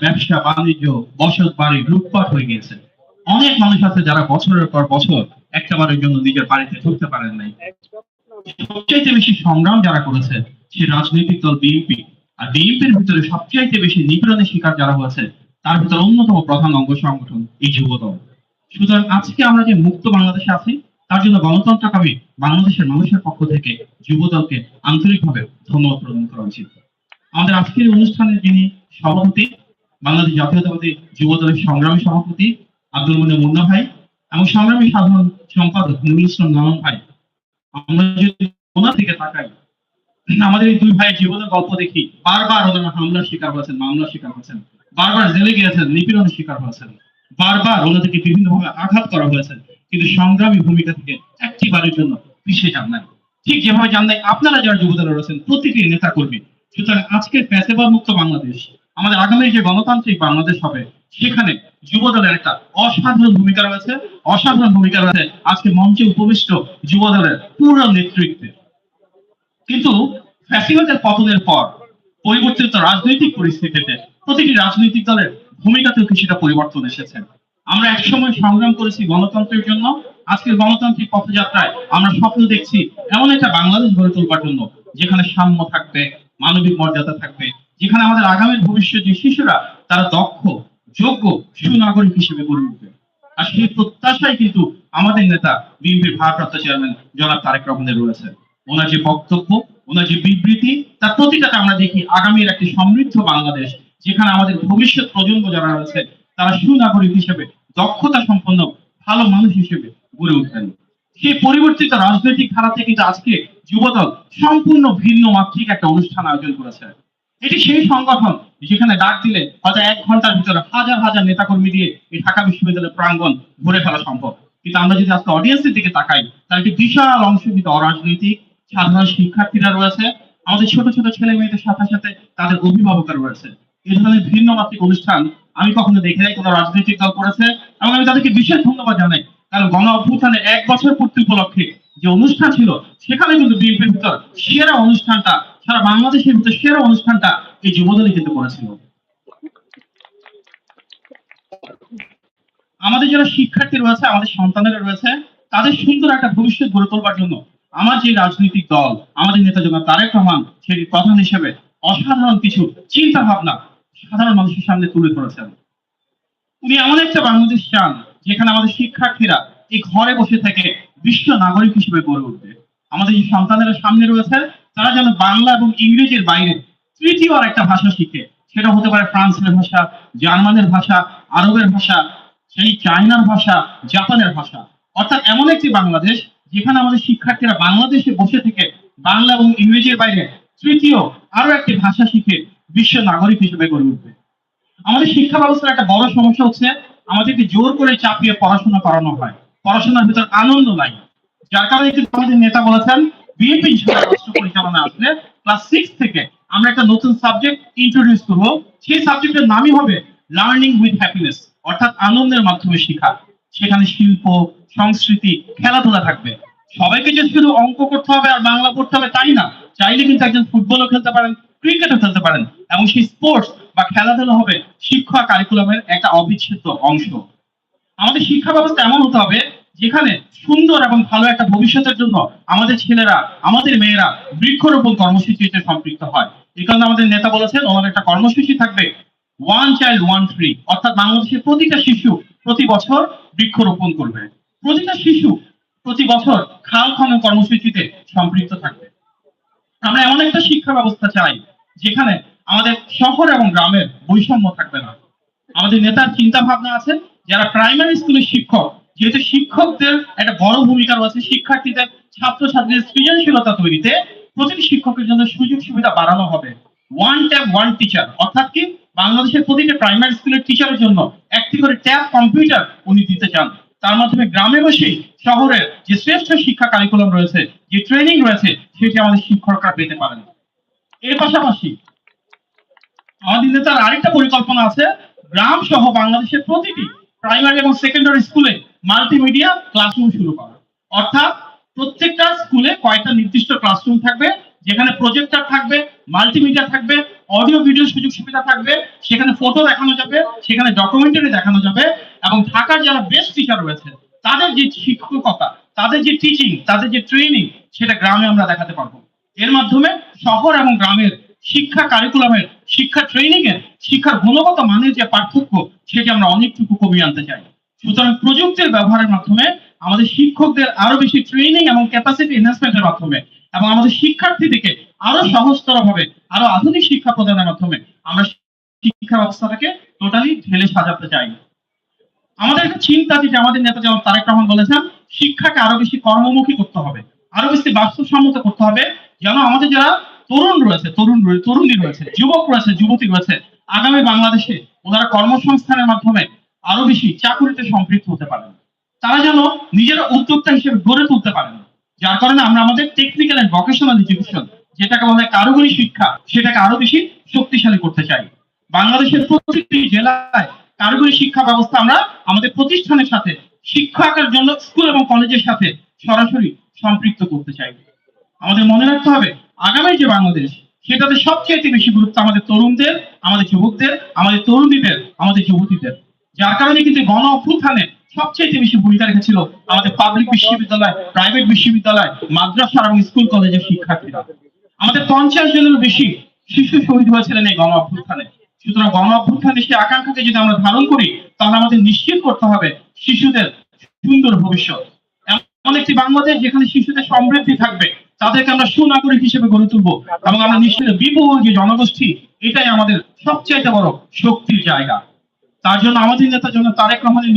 ব্যবসা, বাণিজ্য, বসত বাড়ি, লুটপাট হয়ে গিয়েছে। অনেক মানুষ আছে যারা বছরের পর বছর একটা বারের জন্য নিজের বাড়িতে ঢুকতে পারেন নাই। সবচাইতে বেশি সংগ্রাম যারা করেছে, সে রাজনৈতিক দল বিএনপি। আর বিএনপির ভিতরে সবচাইতে বেশি নিপীড়নের শিকার যারা হয়েছে, তার ভিতরে অন্যতম প্রধান অঙ্গ সংগঠন এই যুব দল। সুতরাং আজকে আমরা যে মুক্ত বাংলাদেশে আছি, তার জন্য গণতন্ত্রকামী বাংলাদেশের মানুষের পক্ষ থেকে যুব দলকে আন্তরিকভাবে ধন্যবাদ প্রদান করা উচিত। আমাদের আজকের অনুষ্ঠানের যিনি সভাপতি বাংলাদেশ জাতীয়তাবাদী যুব দলের সংগ্রামী সভাপতি আব্দুল মনে মুন্না ভাই এবং সংগ্রামী সাধারণ সম্পাদক নুরুল নামান ভাই। আমরা যদি ওনার দিকে তাকাই, আমাদের এই দুই জীবনের গল্প দেখি, বারবার ওনারা হামলার শিকার হয়েছেন, মামলার শিকার হয়েছেন, বারবার জেলে গিয়েছেন, নিপীড়নের শিকার হয়েছেন, বারবার ওনাদেরকে বিভিন্নভাবে আঘাত করা হয়েছে, কিন্তু সংগ্রামী ভূমিকা থেকে একটি বারের জন্য পিছিয়ে যান নাই। ঠিক যেভাবে জান নাই, আপনারা যারা যুবদলে রয়েছেন, প্রতিটি নেতা কর্মী, সুতরাং আজকের প্যাসেবা মুক্ত বাংলাদেশ আমাদের আগামী যে গণতান্ত্রিক বাংলাদেশ হবে, সেখানে যুব দলের একটা অসাধারণ ভূমিকা রয়েছে। অসাধারণ ভূমিকা রয়েছে আজকে মঞ্চে উপবিষ্ট যুবদলের পুরো নেতৃত্বে। কিন্তু ফ্যাসিবাদের পতনের পর পরিবর্তিত রাজনৈতিক পরিস্থিতিতে প্রতিটি রাজনৈতিক দলের ভূমিকাতেও কিছুটা পরিবর্তন এসেছে। আমরা একসময় সংগ্রাম করেছি গণতন্ত্রের জন্য। আজকের গণতান্ত্রিক পথযাত্রায় আমরা স্বপ্ন দেখছি এমন একটা বাংলাদেশ গড়ে তোলবার জন্য, যেখানে সাম্য থাকবে, মানবিক মর্যাদা থাকবে যেখানে আমাদের আগামীর ভবিষ্যৎ যে শিশুরা, তারা দক্ষ, যোগ্য সুনাগরিক হিসেবে গড়ে উঠবে। আর সেই প্রত্যাশাই কিন্তু আমাদের নেতা বিএনপির ভারপ্রাপ্ত চেয়ারম্যান জনাব তারেক রহমানের রয়েছে। ওনার যে বক্তব্য, ওনার যে বিবৃতি, তার প্রতিটাতে আমরা দেখি আগামীর একটি সমৃদ্ধ বাংলাদেশ, যেখানে আমাদের ভবিষ্যৎ প্রজন্ম যারা রয়েছে, তারা সুনাগরিক হিসেবে, দক্ষতা সম্পন্ন, ভালো মানুষ হিসেবে গড়ে উঠবেন। সেই পরিবর্তিত রাজনৈতিক ধারাতে কিন্তু আজকে যুবদল সম্পূর্ণ ভিন্ন মাত্রিক একটা অনুষ্ঠান আয়োজন করেছে। এটি সেই সংগঠন যেখানে ডাক দিলে হয়তো এক ঘণ্টার ভিতরে হাজার হাজার নেতাকর্মী দিয়ে এই ঢাকা বিশ্ববিদ্যালয়ের প্রাঙ্গণ ভরে ফেলা সম্ভব। কিন্তু আমরা যদি আজকে অডিয়েন্সের দিকে তাকাই, তাহলে একটি বিশাল অংশ কিন্তু অরাজনৈতিক, সাধারণ শিক্ষার্থীরা রয়েছে, আমাদের ছোট ছোট ছেলে মেয়েদের সাথে সাথে তাদের অভিভাবকরা রয়েছে। এই ধরনের ভিন্ন মাত্রিক অনুষ্ঠান আমি কখনো দেখি নাই, কোনো রাজনৈতিক দল করেছে, এবং আমি তাদেরকে বিশেষ ধন্যবাদ জানাই। কারণ গণ অভ্যুত্থানে এক বছর পূর্তি উপলক্ষে যে অনুষ্ঠান ছিল, সেখানে কিন্তু বিএনপির ভিতর সেরা অনুষ্ঠানটা সারা বাংলাদেশের সেরা অনুষ্ঠানটা এই যুবদলই কিন্তু করেছিল। আমাদের যারা শিক্ষার্থী রয়েছে, আমাদের সন্তানেরা রয়েছে, তাদের সুন্দর একটা ভবিষ্যৎ গড়ে তোলবার জন্য আমার যে রাজনৈতিক দল, আমাদের নেতা জনাব তারেক রহমান সেটি প্রধান হিসেবে অসাধারণ কিছু চিন্তা ভাবনা সাধারণ মানুষের সামনে তুলে ধরেছেন। উনি এমন একটা বাংলাদেশ চান, যেখানে আমাদের শিক্ষার্থীরা এই ঘরে বসে থেকে বিশ্ব নাগরিক হিসেবে গড়ে উঠবে। আমাদের যে সন্তানেরা সামনে রয়েছে তারা যেন বাংলা এবং ইংরেজির বাইরে তৃতীয় আর একটা ভাষা শিখে। সেটা হতে পারে ফ্রান্সের ভাষা, জার্মানের ভাষা, আরবের ভাষা, সেই চায়নার ভাষা, জাপানের ভাষা। অর্থাৎ এমন একটি বাংলাদেশ যেখানে আমাদের শিক্ষার্থীরা বাংলাদেশে বসে থেকে বাংলা এবং ইংরেজির বাইরে তৃতীয় আরও একটি ভাষা শিখে বিশ্ব নাগরিক হিসেবে গড়ে উঠবে। আমাদের শিক্ষা ব্যবস্থার একটা বড় সমস্যা হচ্ছে আমাদেরকে জোর করে চাপিয়ে পড়াশোনা করানো হয়। পড়াশোনার ভিতর আনন্দ নাই। যার কারণে কিন্তু আমাদের নেতা বলেছেন, বিএনপি পরিচালনা আসলে ক্লাস সিক্স থেকে আমরা একটা নতুন সাবজেক্ট ইন্ট্রোডিউস করব। সেই সাবজেক্টের নামই হবে লার্নিং উইথ হ্যাপিনেস অর্থাৎ আনন্দের মাধ্যমে শেখা। সেখানে শিল্প, সংস্কৃতি, খেলাধুলা থাকবে। সবাইকে যে শুধু অঙ্ক করতে হবে আর বাংলা পড়তে হবে তাই না? চাইলে কিন্তু একজন ফুটবলও খেলতে পারেন, ক্রিকেটও খেলতে পারেন। এবং সেই স্পোর্টস বা খেলাধুলা হবে শিক্ষা কারিকুলামের একটা অবিচ্ছেদ্য অংশ। আমাদের শিক্ষা ব্যবস্থা এমন হতে হবে যেখানে সুন্দর এবং ভালো একটা ভবিষ্যতের জন্য আমাদের ছেলেরা, আমাদের মেয়েরা বৃক্ষরোপণ কর্মসূচিতে সম্পৃক্ত হয়। এই কারণে আমাদের নেতা বলেছেন ওনার একটা কর্মসূচি থাকবে ওয়ান চাইল্ড ওয়ান ট্রি অর্থাৎ বাংলাদেশের প্রতিটা শিশু প্রতি বছর বৃক্ষরোপণ করবে। প্রতিটা শিশু প্রতি বছর খাল খনন কর্মসূচিতে সম্পৃক্ত থাকবে। আমরা এমন একটা শিক্ষা ব্যবস্থা চাই, যেখানে আমাদের শহর এবং গ্রামের বৈষম্য থাকবে না। আমাদের নেতার চিন্তা ভাবনা আছে, যারা প্রাইমারি স্কুলের শিক্ষক যেহেতু শিক্ষকদের একটা বড় ভূমিকা রয়েছে, শিক্ষার্থীদের ছাত্রছাত্রীদের সৃজনশীলতা তৈরিতে প্রতিটি শিক্ষকের জন্য সুযোগ সুবিধা বাড়ানো হবে। ওয়ান ট্যাব ওয়ান টিচার অর্থাৎ কি বাংলাদেশের প্রতিটি প্রাইমারি স্কুলের টিচারের জন্য একটি করে ট্যাব কম্পিউটার উনি দিতে চান। তার মাধ্যমে গ্রামে বসে শহরের যে শ্রেষ্ঠ শিক্ষা কারিকুলাম রয়েছে, যে ট্রেনিং রয়েছে, সেটি আমাদের শিক্ষকরা পেতে পারেন। এর পাশাপাশি আমাদের নেতার আরেকটা পরিকল্পনা আছে, গ্রাম সহ বাংলাদেশের প্রতিটি প্রাইমারি এবং সেকেন্ডারি স্কুলে মাল্টিমিডিয়া ক্লাসরুম শুরু করা। অর্থাৎ প্রত্যেকটা স্কুলে কয়েকটা নির্দিষ্ট ক্লাসরুম থাকবে, যেখানে প্রজেক্টর থাকবে মাল্টিমিডিয়া থাকবে অডিও ভিডিও সুযোগ সুবিধা থাকবে, সেখানে ফটো দেখানো যাবে, সেখানে ডকুমেন্টারি দেখানো যাবে, এবং ঢাকার যারা বেস্ট টিচার রয়েছে, তাদের যে শিক্ষকতা, তাদের যে টিচিং তাদের যে ট্রেনিং সেটা গ্রামে আমরা দেখাতে পারব। এর মাধ্যমে শহর এবং গ্রামের শিক্ষা কারিকুলামের শিক্ষা ট্রেনিং এর শিক্ষার গুণগত মানের যে পার্থক্য, সেটি আমরা অনেকটুকু কমিয়ে আনতে চাই। সুতরাং প্রযুক্তির ব্যবহারের মাধ্যমে আমাদের শিক্ষকদের আরও বেশি ট্রেনিং এবং ক্যাপাসিটি এনহান্সমেন্টের মাধ্যমে এবং আমাদের শিক্ষার্থীদেরকে আরও সহজতর ভাবে আরও আধুনিক শিক্ষা প্রদানের মাধ্যমে আমরা শিক্ষা ব্যবস্থাটাকে টোটালি ঢেলে সাজাতে চাই। আমাদের একটা চিন্তা যে আমাদের নেতা যেমন তারেক রহমান বলেছেন, শিক্ষাকে আরও বেশি কর্মমুখী করতে হবে, আরও বেশি বাস্তবসম্মত করতে হবে, যেন আমাদের যারা তরুণ রয়েছে, তরুণ তরুণী রয়েছে, যুবক রয়েছে, যুবতী রয়েছে, আগামী বাংলাদেশে ওনারা কর্মসংস্থানের মাধ্যমে বেশি চাকুরিতে সম্পৃক্ত হতে পারেন তারা যেন নিজেরা উদ্যোক্তা হিসেবে গড়ে তুলতে পারেন যার কারণে আমরা আমাদের টেকনিক্যাল এন্ড ভোকেশনাল এডুকেশন যেটাকে হয় কারিগরি শিক্ষা, সেটাকে আরও বেশি শক্তিশালী করতে চাই। বাংলাদেশের প্রতিটি জেলায় কারিগরি শিক্ষা ব্যবস্থা আমরা আমাদের প্রতিষ্ঠানের সাথে শিক্ষকের জন্য স্কুল এবং কলেজের সাথে সরাসরি সম্পৃক্ত করতে চাই। আমাদের মনে রাখতে হবে, আগামী যে বাংলাদেশ, সেটাতে সবচেয়ে বেশি গুরুত্ব আমাদের তরুণদের, আমাদের যুবকদের, আমাদের তরুণীদের, আমাদের যুবতীদের। যার কারণে কিন্তু গণ অভ্যুত্থানে সবচেয়ে বেশি ভূমিকা রেখেছিল আমাদের পাবলিক বিশ্ববিদ্যালয় প্রাইভেট বিশ্ববিদ্যালয়, মাদ্রাসা এবং স্কুল কলেজের শিক্ষার্থীরা। আমাদের পঞ্চাশ জনেরও বেশি শিশু শহীদ হয়েছিলেন এই গণ অভ্যুত্থানে। সুতরাং গণ অভ্যুত্থানে সেই আকাঙ্ক্ষাকে যদি আমরা ধারণ করি, তাহলে আমাদের নিশ্চিত করতে হবে শিশুদের সুন্দর ভবিষ্যৎ। এমন একটি বাংলাদেশ যেখানে শিশুদের সমৃদ্ধি থাকবে, তাদেরকে আমরা সুনাগরিক হিসেবে গড়ে তুলবো এবং আমরা নিশ্চিত বিপুল যে জনগোষ্ঠী, এটাই আমাদের সবচাইতে বড় শক্তির জায়গা। তার জন্য আমাদের নেতার জন্য তারেক রহমানের